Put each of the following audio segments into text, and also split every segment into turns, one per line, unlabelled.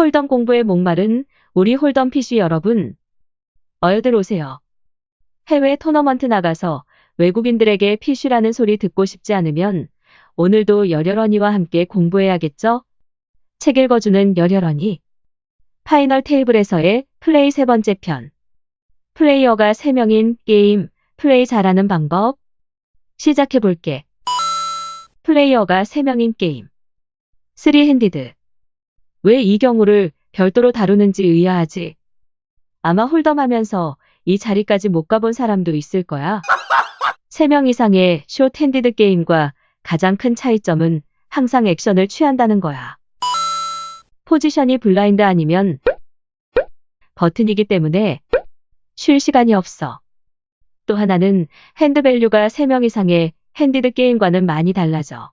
홀덤 공부에 목마른 우리 홀덤 PC 여러분. 어여들 오세요. 해외 토너먼트 나가서 외국인들에게 PC라는 소리 듣고 싶지 않으면 오늘도 열혈언니와 함께 공부해야겠죠? 책 읽어주는 열혈언니. 파이널 테이블에서의 플레이 세 번째 편. 플레이어가 3명인 게임, 플레이 잘하는 방법. 시작해볼게. 플레이어가 3명인 게임. 3 핸디드. 왜 이 경우를 별도로 다루는지 의아하지. 아마 홀덤하면서 이 자리까지 못 가본 사람도 있을 거야. 3명 이상의 숏 핸디드 게임과 가장 큰 차이점은 항상 액션을 취한다는 거야. 포지션이 블라인드 아니면 버튼이기 때문에 쉴 시간이 없어. 또 하나는 핸드 밸류가 3명 이상의 핸디드 게임과는 많이 달라져.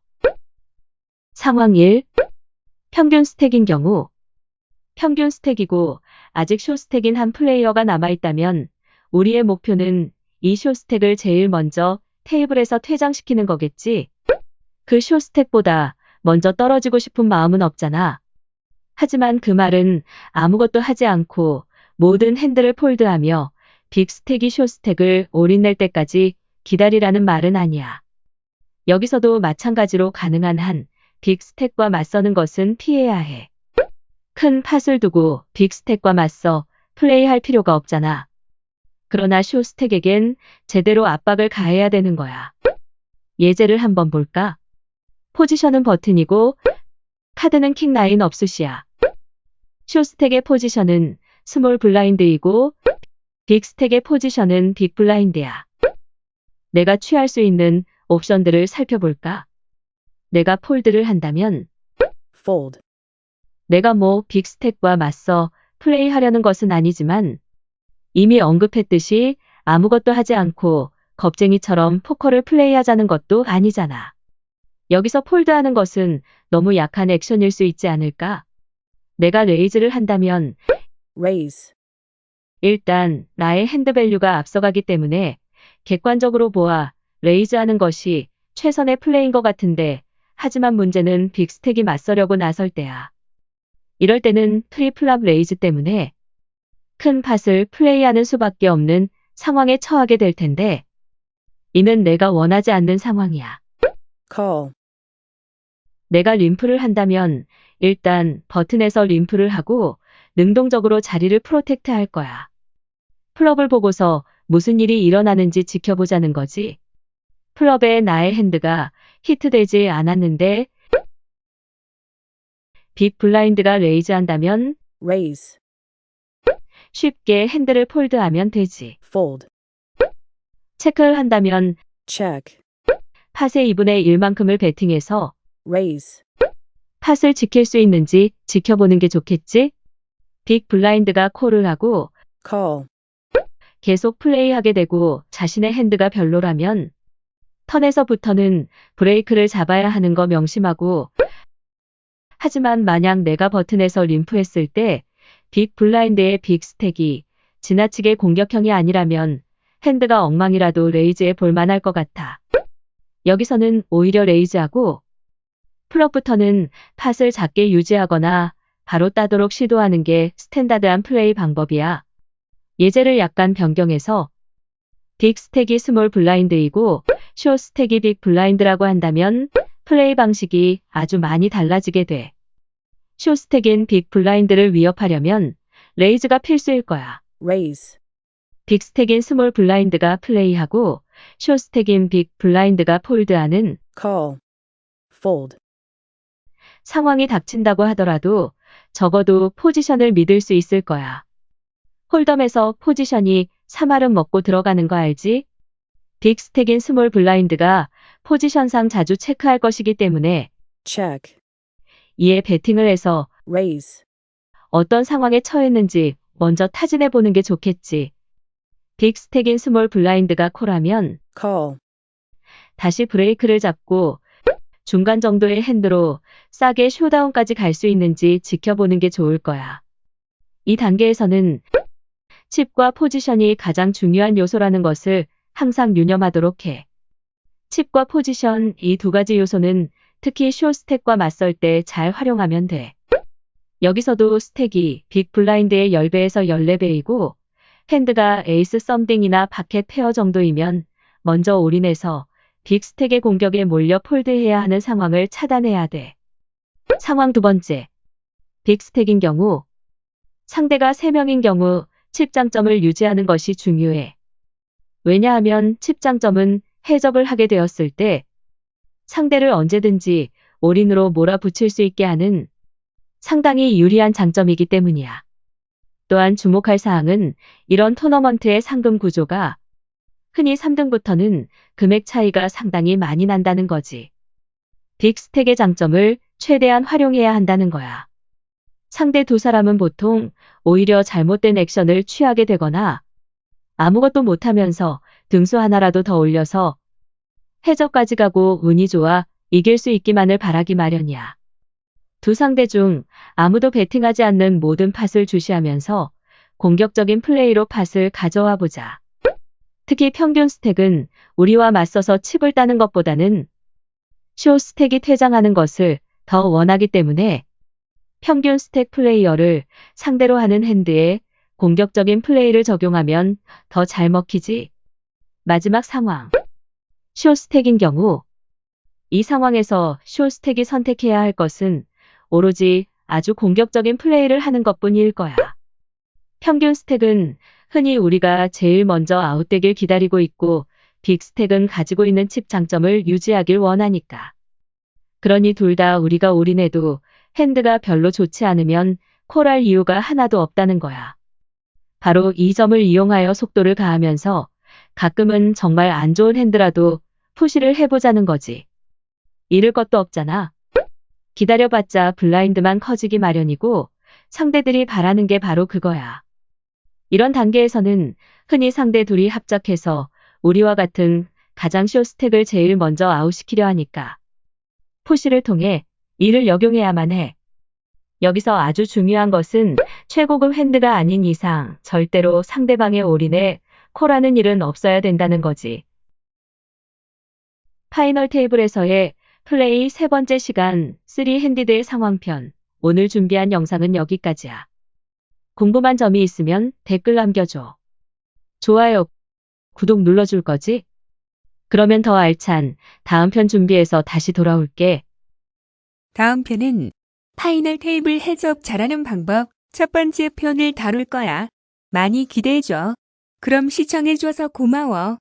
상황 1. 평균 스택인 경우 평균 스택이고 아직 쇼 스택인 한 플레이어가 남아있다면 우리의 목표는 이 쇼 스택을 제일 먼저 테이블에서 퇴장시키는 거겠지. 그 쇼 스택보다 먼저 떨어지고 싶은 마음은 없잖아. 하지만 그 말은 아무것도 하지 않고 모든 핸들을 폴드하며 빅 스택이 쇼 스택을 올인낼 때까지 기다리라는 말은 아니야. 여기서도 마찬가지로 가능한 한 빅 스택과 맞서는 것은 피해야 해. 큰 팟을 두고 빅 스택과 맞서 플레이할 필요가 없잖아. 그러나 쇼 스택에겐 제대로 압박을 가해야 되는 거야. 예제를 한번 볼까? 포지션은 버튼이고 카드는 킹 나인 업수시야. 쇼 스택의 포지션은 스몰 블라인드이고 빅 스택의 포지션은 빅 블라인드야. 내가 취할 수 있는 옵션들을 살펴볼까? 내가 폴드를 한다면
fold,
내가 뭐 빅스택과 맞서 플레이하려는 것은 아니지만 이미 언급했듯이 아무것도 하지 않고 겁쟁이처럼 포커를 플레이하자는 것도 아니잖아. 여기서 폴드하는 것은 너무 약한 액션일 수 있지 않을까? 내가 레이즈를 한다면
raise,
일단 나의 핸드밸류가 앞서가기 때문에 객관적으로 보아 레이즈하는 것이 최선의 플레이인 것 같은데 하지만 문제는 빅스택이 맞서려고 나설 때야. 이럴 때는 트리플랍 레이즈 때문에 큰 팟을 플레이하는 수밖에 없는 상황에 처하게 될 텐데 이는 내가 원하지 않는 상황이야.
call,
내가 림프를 한다면 일단 버튼에서 림프를 하고 능동적으로 자리를 프로텍트 할 거야. 플럽을 보고서 무슨 일이 일어나는지 지켜보자는 거지. 플럽에 나의 핸드가 히트되지 않았는데 빅 블라인드가 레이즈 한다면
raise,
쉽게 핸드를 폴드하면 되지.
fold,
체크를 한다면
check,
팟의 2분의 1만큼을 베팅해서
raise,
팟을 지킬 수 있는지 지켜보는 게 좋겠지? 빅 블라인드가 콜을 하고
call,
계속 플레이하게 되고 자신의 핸드가 별로라면 턴에서부터는 브레이크를 잡아야 하는 거 명심하고 하지만 만약 내가 버튼에서 림프했을 때 빅 블라인드의 빅 스택이 지나치게 공격형이 아니라면 핸드가 엉망이라도 레이즈에 볼만할 것 같아. 여기서는 오히려 레이즈하고 플럽부터는 팟을 작게 유지하거나 바로 따도록 시도하는 게 스탠다드한 플레이 방법이야. 예제를 약간 변경해서 빅 스택이 스몰 블라인드이고 쇼 스택이 빅 블라인드라고 한다면 플레이 방식이 아주 많이 달라지게 돼. 쇼 스택인 빅 블라인드를 위협하려면 레이즈가 필수일 거야.
raise,
빅 스택인 스몰 블라인드가 플레이하고 쇼 스택인 빅 블라인드가 폴드하는
call, fold,
상황이 닥친다고 하더라도 적어도 포지션을 믿을 수 있을 거야. 홀덤에서 포지션이 3할은 먹고 들어가는 거 알지? 빅 스택인 스몰 블라인드가 포지션상 자주 체크할 것이기 때문에
check,
이에 베팅을 해서
raise,
어떤 상황에 처했는지 먼저 타진해 보는 게 좋겠지. 빅 스택인 스몰 블라인드가 콜하면
call,
다시 브레이크를 잡고 중간 정도의 핸드로 싸게 쇼다운까지 갈 수 있는지 지켜보는 게 좋을 거야. 이 단계에서는 칩과 포지션이 가장 중요한 요소라는 것을 항상 유념하도록 해. 칩과 포지션 이 두 가지 요소는 특히 쇼 스택과 맞설 때 잘 활용하면 돼. 여기서도 스택이 빅 블라인드의 10배에서 14배이고 핸드가 에이스 썸띵이나 바켓 페어 정도이면 먼저 올인해서 빅 스택의 공격에 몰려 폴드해야 하는 상황을 차단해야 돼. 상황 두 번째. 빅 스택인 경우 상대가 3명인 경우 칩장점을 유지하는 것이 중요해. 왜냐하면 칩장점은 해적을 하게 되었을 때 상대를 언제든지 올인으로 몰아붙일 수 있게 하는 상당히 유리한 장점이기 때문이야. 또한 주목할 사항은 이런 토너먼트의 상금 구조가 흔히 3등부터는 금액 차이가 상당히 많이 난다는 거지. 빅스택의 장점을 최대한 활용해야 한다는 거야. 상대 두 사람은 보통 오히려 잘못된 액션을 취하게 되거나 아무것도 못하면서 등수 하나라도 더 올려서 해적까지 가고 운이 좋아 이길 수 있기만을 바라기 마련이야. 두 상대 중 아무도 베팅하지 않는 모든 팟을 주시하면서 공격적인 플레이로 팟을 가져와 보자. 특히 평균 스택은 우리와 맞서서 칩을 따는 것보다는 쇼 스택이 퇴장하는 것을 더 원하기 때문에 평균 스택 플레이어를 상대로 하는 핸드에 공격적인 플레이를 적용하면 더 잘 먹히지. 마지막 상황. 쇼 스택인 경우 이 상황에서 쇼 스택이 선택해야 할 것은 오로지 아주 공격적인 플레이를 하는 것뿐일 거야. 평균 스택은 흔히 우리가 제일 먼저 아웃되길 기다리고 있고 빅 스택은 가지고 있는 칩 장점을 유지하길 원하니까. 그러니 둘 다 우리가 올인해도 핸드가 별로 좋지 않으면 콜할 이유가 하나도 없다는 거야. 바로 이 점을 이용하여 속도를 가하면서 가끔은 정말 안 좋은 핸드라도 푸시를 해보자는 거지. 잃을 것도 없잖아. 기다려봤자 블라인드만 커지기 마련이고 상대들이 바라는 게 바로 그거야. 이런 단계에서는 흔히 상대 둘이 합작해서 우리와 같은 가장 쇼 스택을 제일 먼저 아웃시키려 하니까 푸시를 통해 이를 역용해야만 해. 여기서 아주 중요한 것은 최고급 핸드가 아닌 이상 절대로 상대방의 올인에 콜하는 일은 없어야 된다는 거지. 파이널 테이블에서의 플레이 세 번째 시간 3 핸디드의 상황편. 오늘 준비한 영상은 여기까지야. 궁금한 점이 있으면 댓글 남겨줘. 좋아요, 구독 눌러줄 거지? 그러면 더 알찬 다음 편 준비해서 다시 돌아올게.
다음 편은 파이널 테이블 해적 잘하는 방법 첫 번째 편을 다룰 거야. 많이 기대해줘. 그럼 시청해줘서 고마워.